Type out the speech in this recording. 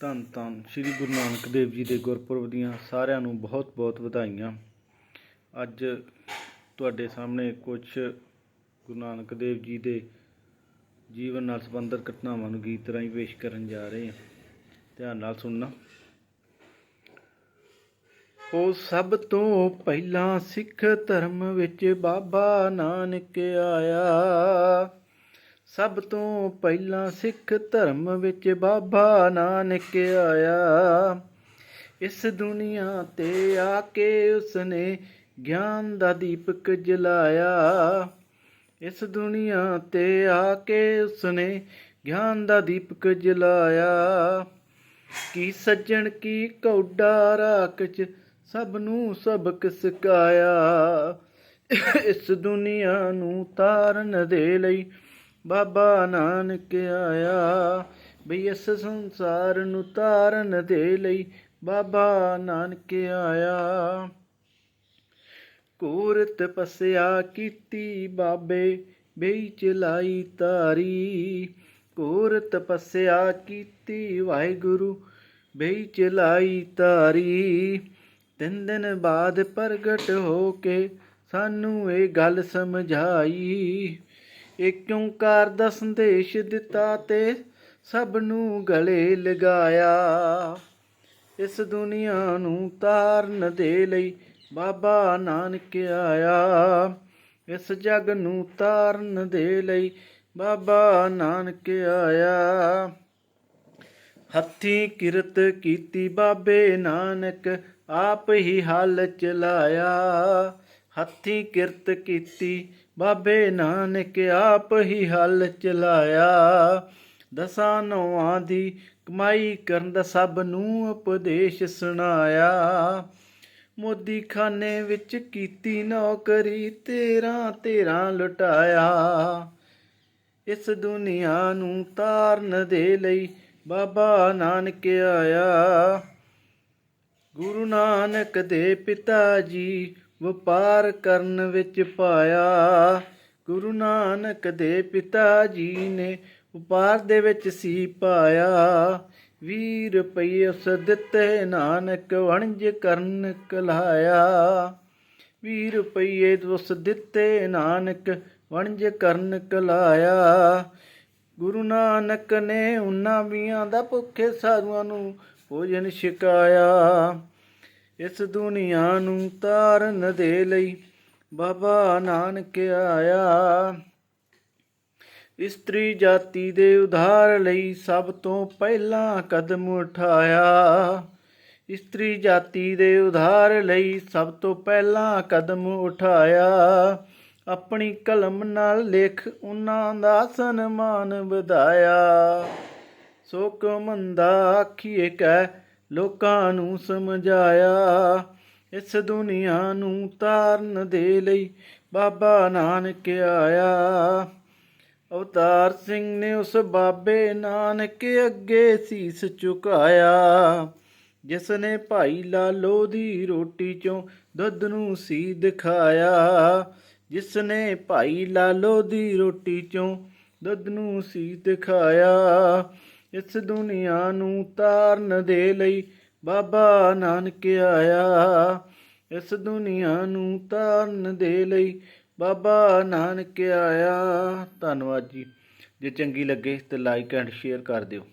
ਧੰਨ ਧੰਨ ਸ੍ਰੀ ਗੁਰੂ ਨਾਨਕ ਦੇਵ ਜੀ ਦੇ ਗੁਰਪੁਰਬ ਦੀਆਂ ਸਾਰਿਆਂ ਨੂੰ ਬਹੁਤ ਬਹੁਤ ਵਧਾਈਆਂ। ਅੱਜ ਤੁਹਾਡੇ ਸਾਹਮਣੇ ਕੁਝ ਗੁਰੂ ਨਾਨਕ ਦੇਵ ਜੀ ਦੇ ਜੀਵਨ ਨਾਲ ਸੰਬੰਧਿਤ ਘਟਨਾਵਾਂ ਨੂੰ ਗੀਤ ਰਾਹੀਂ ਪੇਸ਼ ਕਰਨ ਜਾ ਰਹੇ ਹਾਂ। ਧਿਆਨ ਨਾਲ ਸੁਣਨਾ। ਉਹ ਸਭ ਤੋਂ ਪਹਿਲਾਂ ਸਿੱਖ ਧਰਮ ਵਿੱਚ ਬਾਬਾ ਨਾਨਕ ਆਇਆ। ਸਭ ਤੋਂ ਪਹਿਲਾਂ ਸਿੱਖ ਧਰਮ ਵਿੱਚ ਬਾਬਾ ਨਾਨਕ ਆਇਆ। ਇਸ ਦੁਨੀਆ ਤੇ ਆ ਕੇ ਉਸਨੇ ਗਿਆਨ ਦਾ ਦੀਪਕ ਜਲਾਇਆ। ਇਸ ਦੁਨੀਆ ਤੇ ਆ ਕੇ ਉਸਨੇ ਗਿਆਨ ਦਾ ਦੀਪਕ ਜਲਾਇਆ। ਕੀ ਸੱਜਣ, ਕੀ ਕੌਡਾ ਰਾਖ ਚ ਸਭ ਨੂੰ ਸਬਕ ਸਿਖਾਇਆ। ਇਸ ਦੁਨੀਆ ਨੂੰ ਤਾਰਨ ਦੇ ਲਈ ਬਾਬਾ ਨਾਨਕ ਆਇਆ, ਬਈ ਇਸ ਸੰਸਾਰ ਨੂੰ ਤਾਰਨ ਦੇ ਲਈ ਬਾਬਾ ਨਾਨਕ ਆਇਆ। ਕੋਰ ਤਪੱਸਿਆ ਕੀਤੀ ਬਾਬੇ, ਬਈ ਚਲਾਈ ਤਾਰੀ। ਕੋਰ ਤਪੱਸਿਆ ਕੀਤੀ ਵਾਹਿਗੁਰੂ, ਬਈ ਚਲਾਈ ਤਾਰੀ। ਤਿੰਨ ਦਿਨ ਬਾਅਦ ਪ੍ਰਗਟ ਹੋ ਕੇ ਸਾਨੂੰ ਇਹ ਗੱਲ ਸਮਝਾਈ। ਇੱਕ ਓੰਕਾਰ ਦਾ ਸੰਦੇਸ਼ ਦਿੱਤਾ ਤੇ ਸਭ ਨੂੰ ਗਲੇ ਲਗਾਇਆ। ਇਸ ਦੁਨੀਆ ਨੂੰ ਤਾਰਨ ਦੇ ਲਈ ਬਾਬਾ ਨਾਨਕ ਆਇਆ। ਇਸ ਜਗ ਨੂੰ ਤਾਰਨ ਦੇ ਲਈ ਬਾਬਾ ਨਾਨਕ ਆਇਆ। ਹੱਥੀਂ ਕਿਰਤ ਕੀਤੀ ਬਾਬੇ ਨਾਨਕ, ਆਪ ਹੀ ਹਲ ਚਲਾਇਆ। ਹੱਥੀਂ ਕਿਰਤ ਕੀਤੀ, ਬਾਬੇ ਨਾਨਕ ਆਪ ਹੀ ਹਲ ਚਲਾਇਆ। ਦਸਾਂ ਨੌਆਂ ਦੀ ਕਮਾਈ ਕਰਨ ਦਾ ਸਭ ਨੂੰ ਉਪਦੇਸ਼ ਸੁਣਾਇਆ। ਮੋਦੀ ਖਾਨੇ ਵਿੱਚ ਕੀਤੀ ਨੌਕਰੀ, ਤੇਰਾ ਤੇਰਾ ਲੁਟਾਇਆ। ਇਸ ਦੁਨੀਆ ਨੂੰ ਤਾਰਨ ਦੇ ਲਈ ਬਾਬਾ ਨਾਨਕ ਆਇਆ। ਗੁਰੂ ਨਾਨਕ ਦੇ ਪਿਤਾ ਜੀ ਵਪਾਰ ਕਰਨ ਵਿੱਚ ਪਾਇਆ। ਗੁਰੂ ਨਾਨਕ ਦੇ ਪਿਤਾ ਜੀ ਨੇ ਵਪਾਰ ਦੇ ਵਿੱਚ ਸੀ ਪਾਇਆ। 20 ਰੁਪਏ ਉਸ ਦਿੱਤੇ ਨਾਨਕ ਵਣਜ ਕਰਨ ਕਲਾਇਆ। 20 ਰੁਪਏ ਉਸ ਦਿੱਤੇ ਨਾਨਕ ਵਣਜ ਕਰਨ ਕਲਾਇਆ। ਗੁਰੂ ਨਾਨਕ ਨੇ ਉਹਨਾਂ ਵੀਆਂ ਦਾ ਭੁੱਖੇ ਸਾਧੂਆਂ ਨੂੰ ਭੋਜਨ ਛਕਾਇਆ। ਇਸ ਦੁਨੀਆ ਨੂੰ ਤਾਰਨ ਦੇ ਲਈ ਬਾਬਾ ਨਾਨਕ ਆਇਆ। ਇਸਤਰੀ ਜਾਤੀ ਦੇ ਉਧਾਰ ਲਈ ਸਭ ਤੋਂ ਪਹਿਲਾਂ ਕਦਮ ਉਠਾਇਆ। ਇਸਤਰੀ ਜਾਤੀ ਦੇ ਉਧਾਰ ਲਈ ਸਭ ਤੋਂ ਪਹਿਲਾਂ ਕਦਮ ਉਠਾਇਆ। ਆਪਣੀ ਕਲਮ ਨਾਲ ਲਿਖ ਉਹਨਾਂ ਦਾ ਸਨਮਾਨ ਵਧਾਇਆ। ਸੋ ਮੰਦਾ ਆਖੀਏ ਕਹਿ ਲੋਕਾਂ ਨੂੰ ਸਮਝਾਇਆ। ਇਸ ਦੁਨੀਆ ਨੂੰ ਤਾਰਨ ਦੇ ਲਈ ਬਾਬਾ ਨਾਨਕ ਆਇਆ। ਅਵਤਾਰ ਸਿੰਘ ਨੇ ਉਸ ਬਾਬੇ ਨਾਨਕ ਅੱਗੇ ਸੀਸ ਝੁਕਾਇਆ ਜਿਸ ਨੇ ਭਾਈ ਲਾਲੋ ਦੀ ਰੋਟੀ ਚੋਂ ਦੁੱਧ ਨੂੰ ਸੀ ਦਿਖਾਇਆ ਜਿਸ ਨੇ ਭਾਈ ਲਾਲੋ ਦੀ ਰੋਟੀ ਚੋਂ ਦੁੱਧ ਨੂੰ ਸੀ ਦਿਖਾਇਆ। ਇਸ ਦੁਨੀਆ ਨੂੰ ਤਾਰਨ ਦੇ ਲਈ ਬਾਬਾ ਨਾਨਕ ਆਇਆ। ਇਸ ਦੁਨੀਆ ਨੂੰ ਤਾਰਨ ਦੇ ਲਈ ਬਾਬਾ ਨਾਨਕ ਆਇਆ। ਧੰਨਵਾਦ ਜੀ। ਜੇ ਚੰਗੀ ਲੱਗੇ ਤੇ ਲਾਈਕ ਐਂਡ ਸ਼ੇਅਰ ਕਰ ਦਿਓ।